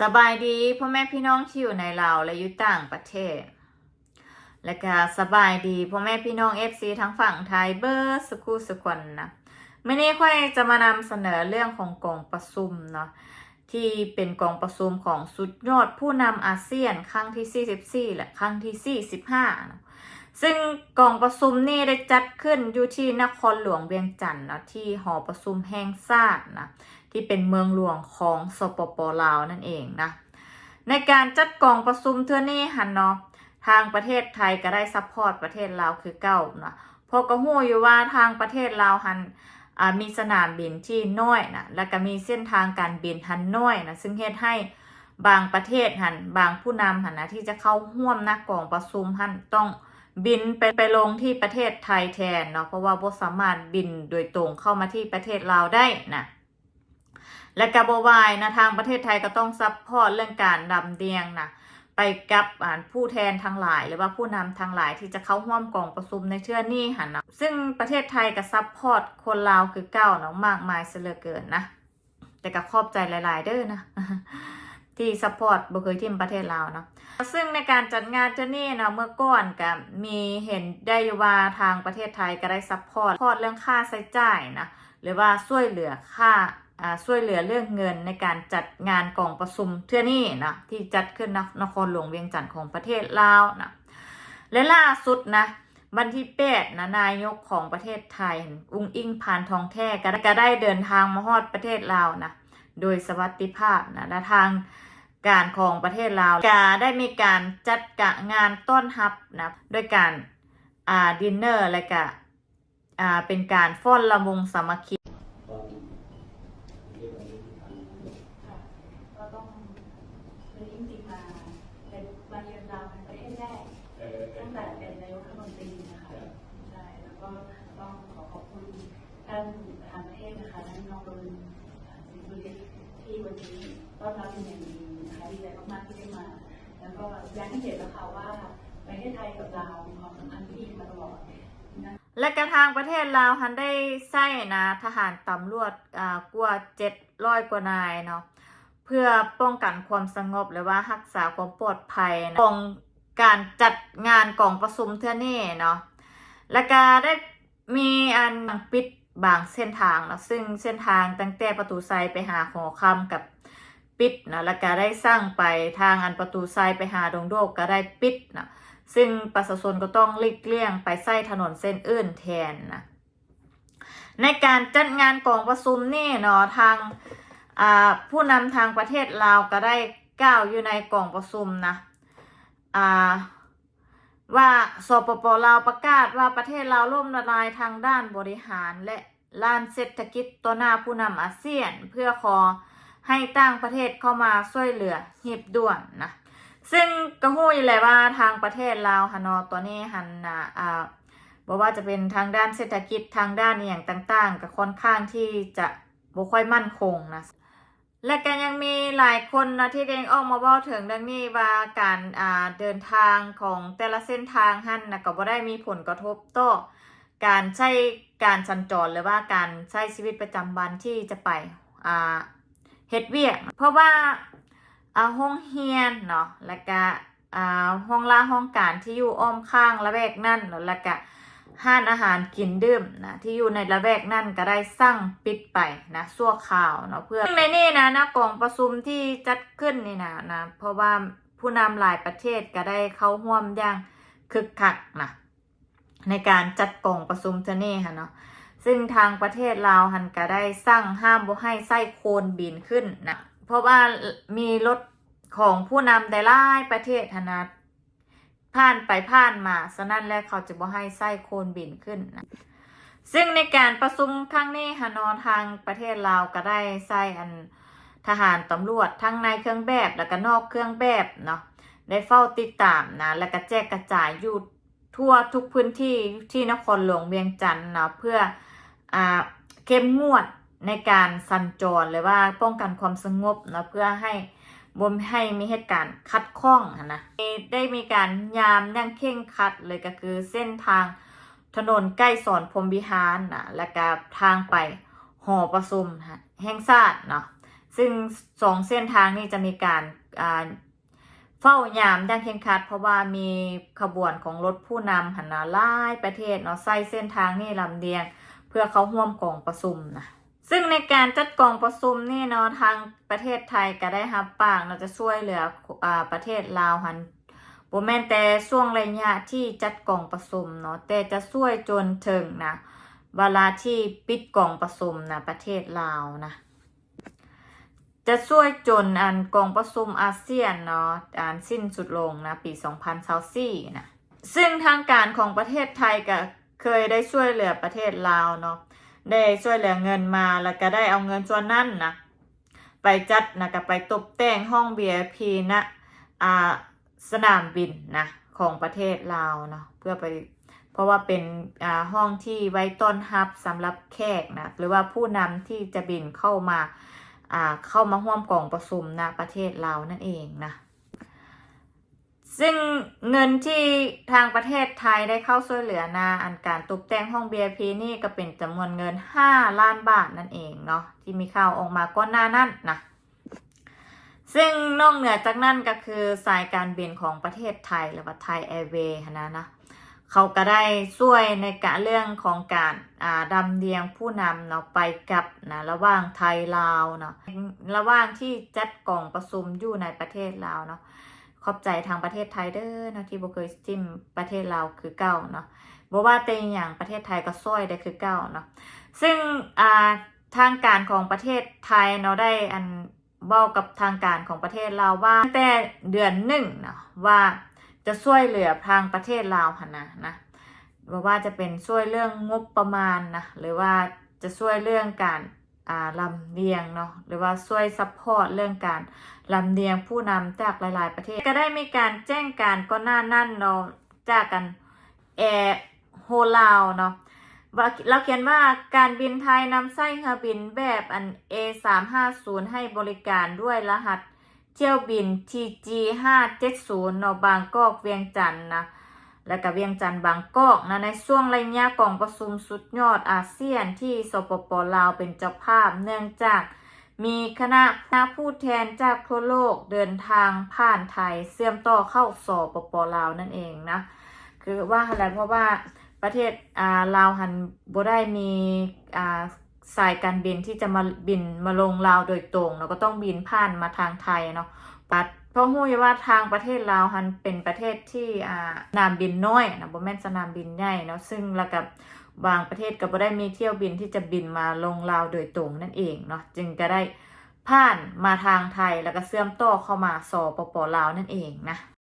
สบายดีพ่อแม่พี่น้องที่อยู่ในลาวและอยู่ต่างประเทศ และก็สบายดีพ่อแม่พี่น้องเอฟซีทั้งฝั่งไทยเบอร์สกูสกวนนะไม่นี้ค่อยจะมานำเสนอเรื่องของกองประชุมเนาะที่เป็นกองประชุมของสุดยอดผู้นำอาเซียนครั้งที่ 44 และครั้งที่ 45นาะซึ่งกองประชุมนี่ได้จัดขึ้นอยู่ที่นครหลวงเวียงจันทร์เนาะที่หอประชุมแห่งชาตินะ ที่เป็นเมืองหลวงของสปปลาวนั่นเองนะในการจัดกองประชุมเทื่อนี้หันเนาะทางประเทศไทยก็ได้ซัพพอร์ตประเทศลาวคือเก่านะเพราะก็หู้อยู่ว่าทางประเทศลาวหันมีสนามบินที่น้อยนะแล้วก็มีเส้นทางการบินหันน้อยนะซึ่งเฮ็ดให้บางประเทศหันบางผู้นำหันนะที่จะเข้าร่วมนะกองประชุมหันต้องบินไปไปลงที่ประเทศไทยแทนเนาะเพราะว่าบ่สามารถบินโดยตรงเข้ามาที่ประเทศลาวได้นะ และกระบวายนะทางประเทศไทยก็ต้องซัพพอร์ตเรื่องการดำเดียงนะไปกับผู้แทนทั้งหลาย หรือว่าผู้นำทั้งหลายที่จะเข้าร่วมกองประชุมในเชื่อนี้หันนะซึ่งประเทศไทยก็ซัพพอร์ตคนลาวคือเก้าเนาะมากมายเสลือเกินนะแต่ก็ขอบใจหลาย ๆ เด้อนะที่ซัพพอร์ตบ่เคยทิมประเทศลาวเนาะซึ่งในการจัดงานเจ้านี่เนาะเมื่อก่อนก็มีเห็นได้ว่าทางประเทศไทยก็ได้ซัพพอร์ตพอร์ตเรื่องค่าใช้จ่ายนะหรือว่าช่วยเหลือค่า ช่วยเหลือเรื่องเงินในการจัดงานกองประชุมเทื่อนี้นะที่จัดขึ้นนนครหลวงเวียงจันทร์ของประเทศลาวนะและล่าสุดนะวันที่แปดนะนายกของประเทศไทย อุ้งอิงพานทองแท้ก็ได้เดินทางมาฮอดประเทศลาวนะโดยสวัสดิภาพนะและทางการของประเทศลาวก็ได้มีการจัดกะงานต้อนรับนะด้วยการอ่าดินเนอร์และก็อ่าเป็นการฟ้อนลำวงสามัคคี ก็ต้องคือจริงๆมา เป็นมาเยือนเราเป็นประเทศแรกตั้งแต่เป็นนายกรัฐมนตรีนะคะใช่แล้วก็ต้องขอขอบคุณท่านประธานประเทศนะคะท่านนองรุนสิงห์บุรีที่วันนี้ต้อนรับเป็นอย่างดีนะคะดีใจมากๆที่ได้มา แล้วก็อยากให้เห็นแล้วค่ะว่าประเทศไทยกับลาวมีความสัมพันธ์ที่ดีมาตลอดนะและกระทางประเทศลาวฮันได้ใส่นะทหารตำรวจอ่ากว่าเจ็ดร้อยกว่านายเนาะเพื่อป้องกันความสงบหรือว่ารักษาความปลอดภัยนะของการจัดงานกองประชุมเท่านี้เนาะและก็ได้มีอันปิดบางเส้นทางเนาะซึ่งเส้นทางตั้งแต่ประตูไซไปหาหอคำกับปิดนะแล้วก็ได้สร้างไปทางอันประตูไซไปหาดงโดกก็ได้ปิดนะซึ่งประชาชนก็ต้องลีกเลี่ยงไปใส้ถนนเส้นอื่นแทนนะในการจัดงานกองประชุมนี่เนาะทาง ผู้นำทางประเทศลาวก็ได้กล่าวอยู่ในกล่องประชุมนะว่าสปปลาวประกาศว่าประเทศลาวล่มละลายทางด้านบริหารและล้านเศรษฐกิจต่อหน้าผู้นำอาเซียนเพื่อขอให้ต่างประเทศเข้ามาช่วยเหลือหีบด่วนนะซึ่งก็หู้อยู่แหละว่าทางประเทศลาวฮานอตัวนี้หันนะอ่าบอกว่าจะเป็นทางด้านเศรษฐกิจทางด้านอย่างต่าง ๆก็ค่อนข้างที่จะบ่ค่อยมั่นคงนะ และก็ยังมีหลายคนนะที่เด้งออกมาเว้าถึงเรื่องนี้ว่าการอ่าเดินทางของแต่ละเส้นทางหั่นนะก็บ่ได้มีผลกระทบต่อการใช้การสัญจรหรือว่าการใช้ชีวิตประจำวันที่จะไปอ่าเฮ็ดเวียก เพราะว่าอ่าห้องเฮียนเนาะแล้วก็อ่าห้องล่าห้องการที่อยู่อ้อมข้างละแวกนั่นแล้วก็ ห้านอาหารกินดื่มนะที่อยู่ในละแวกนั่นก็ได้สั่งปิดไปนะชั่วคราวเนาะเพื่อในนี่นะนะกองประชุมที่จัดขึ้นนี่นะนะเพราะว่าผู้นำหลายประเทศก็ได้เข้าร่วมอย่างคึกคักนะในการจัดกองประชุมเทนี่ค่ะเนาะซึ่งทางประเทศลาวหันก็ได้สั่งห้ามบ่ให้ไส้โคลนบินขึ้นนะเพราะว่ามีรถของผู้นำได้หลายประเทศหั้นนะ ผ่านไปผ่านมาฉะนั้นแล้วเขาจะบ่ให้ไส้โคลนบินขึ้นนะซึ่งในการประชุมครั้งนี้ฮานอนทางประเทศลาวก็ได้ใส่อันทหารตำรวจทั้งในเครื่องแบบแล้วก็นอกเครื่องแบบเนาะได้เฝ้าติดตามนะแล้วก็แจกกระจายอยู่ทั่วทุกพื้นที่ที่นครหลวงเวียงจันทร์เนาะเพื่ออ่าเข้มงวดในการสัญจรหรือว่าป้องกันความสงบเนาะเพื่อให้ บ่มให้มีเหตุการณ์คัดข้องนะได้มีการยามอย่างเข่งคัดเลยก็คือเส้นทางถนนใกล้สอนพรมวิหารนะและก็ทางไปหอประชุมนะแห่งชาติเนาะซึ่งสองเส้นทางนี้จะมีการาเฝ้ายามอย่างเคร่งคัด เพราะว่ามีขบวนของรถผู้นำหันนาหลายประเทศเนาะใส่เส้นทางนี่ลำเลียง เพื่อเขาร่วมกองประชุมนะ ซึ่งในการจัดกองประชุมนี่เนาะทางประเทศไทยก็ได้รับปากเราจะช่วยเหลืออ่าประเทศลาวหันโบแมนแต่ช่วงระยะที่จัดกองประชุมเนาะแต่จะช่วยจนถึงนะเวลาที่ปิดกองประชุมนะประเทศลาวนะจะช่วยจนอันกองประชุมอาเซียนเนาะอันสิ้นสุดลงนะปี 2024นะซึ่งทางการของประเทศไทยก็เคยได้ช่วยเหลือประเทศลาวเนาะ ได้ช่วยเหลือเงินมาแล้วก็ได้เอาเงินส่วนนั้นนะไปจัดนะก็ไปตกแต่งห้อง VIP นะอ่าสนามบินนะของประเทศลาวเนาะเพื่อไปเพราะว่าเป็นอ่าห้องที่ไว้ต้อนรับสำหรับแขกนะหรือว่าผู้นำที่จะบินเข้ามาอ่าเข้ามาร่วมกล่องประชุมนะประเทศลาวนั่นเองนะ ซึ่งเงินที่ทางประเทศไทยได้เข้าช่วยเหลือนะอันการตกแต่งห้อง VIP นี่ก็เป็นจำนวนเงิน 5 ล้านบาทนั่นเองเนาะที่มีข่าวออกมาก่อนหน้านั้นนะซึ่งนอกเหนือจากนั้นก็คือสายการบินของประเทศไทยหรือว่าไทยแอร์เวย์นะนะเขาก็ได้ช่วยในการเรื่องของการอ่าดำเลียงผู้นำเนาะไปกับนะระหว่างไทยลาวเนาะระหว่างที่จัดกล่องประชุมอยู่ในประเทศลาวเนาะ ขอบใจทางประเทศไทยเด้อเนาะที่บ่เคยจิ้มประเทศลาวคือเก้าเนาะบ่ว่าแต่อย่างประเทศไทยก็ช่วยได้คือเก้าเนาะซึ่งอ่าทางการของประเทศไทยเนาะได้อันบอกกับทางการของประเทศลาวว่าตั้งแต่เดือนหนึ่งเนาะว่าจะช่วยเหลือทางประเทศลาวหนะนะว่าว่าจะเป็นช่วยเรื่องงบประมาณนะหรือว่าจะช่วยเรื่องการ ลำเลียงเนาะหรือว่าช่วยซัพพอร์ตเรื่องการลำเลียงผู้นำจากหลาย ๆ ประเทศ ก็ได้มีการแจ้งการก็น้านั่นเนาะจากกันแอร์โฮลาวเนาะว่าเราเขียนว่าการบินไทยนำไส้เรือบินแบบอัน A350 ให้บริการด้วยรหัสเที่ยวบิน TG 570 เนาะบางกอกเวียงจันทน์นะ แล้วก็เวียงจันทน์บางกอกนะในช่วงระยะกองประชุมสุดยอดอาเซียนที่สปปลาวเป็นเจ้าภาพเนื่องจากมีคณะผู้แทนจากทั่วโลกเดินทางผ่านไทยเสื่อมต่อเข้าสปปลาวนั่นเองนะ คือว่าอะไรเพราะว่าประเทศอ่าลาวหันบ่ได้มีอ่าสายการบินที่จะมาบินมาลงลาวโดยตรงเนาก็ต้องบินผ่านมาทางไทยเนาะปัด เพราะฮู้อยู่ว่าทางประเทศลาวฮันเป็นประเทศที่อ่าสนามบินน้อยนะบ่แม่นสนามบินใหญ่เนาะซึ่งแล้วกับบางประเทศก็บ่ได้มีเที่ยวบินที่จะบินมาลงลาวโดยตรงนั่นเองเนาะจึงก็ได้ผ่านมาทางไทยแล้วก็เชื่อมต่อเข้ามาสปปลาวนั่นเองนะ